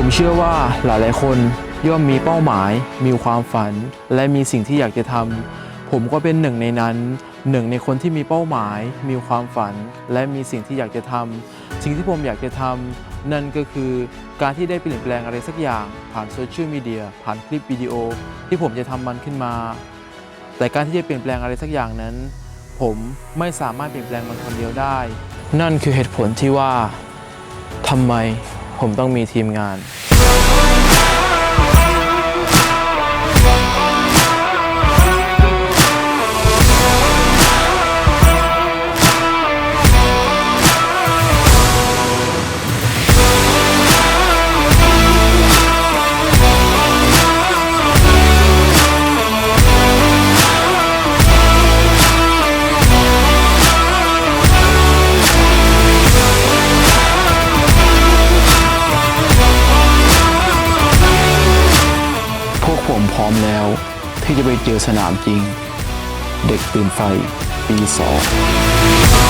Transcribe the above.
ผมเชื่อว่าหลายๆ คนย่อมมีเป้าหมาย มีความฝัน และมีสิ่งที่อยากจะทำผมก็เป็นหนึ่งในนั้น หนึ่งในคนที่มีเป้าหมาย มีความฝัน และมีสิ่งที่อยากจะทำสิ่งที่ผมอยากจะทำนั่นก็คือการที่ได้เปลี่ยนแปลงอะไรสักอย่าง ผ่านโซเชียลมีเดียผ่านคลิปวิดีโอ ที่ผมจะทำมันขึ้นมา แต่การที่จะเปลี่ยนแปลงอะไรสักอย่างนั้น ผมไม่สามารถเปลี่ยนแปลงมันคนเดียวได้ นั่นคือเหตุผลที่ว่าทำไม ผมต้องมีทีมงาน ผมพร้อมแล้ว ที่จะไปเจอสนามจริง เด็กตื่นไฟปีสอง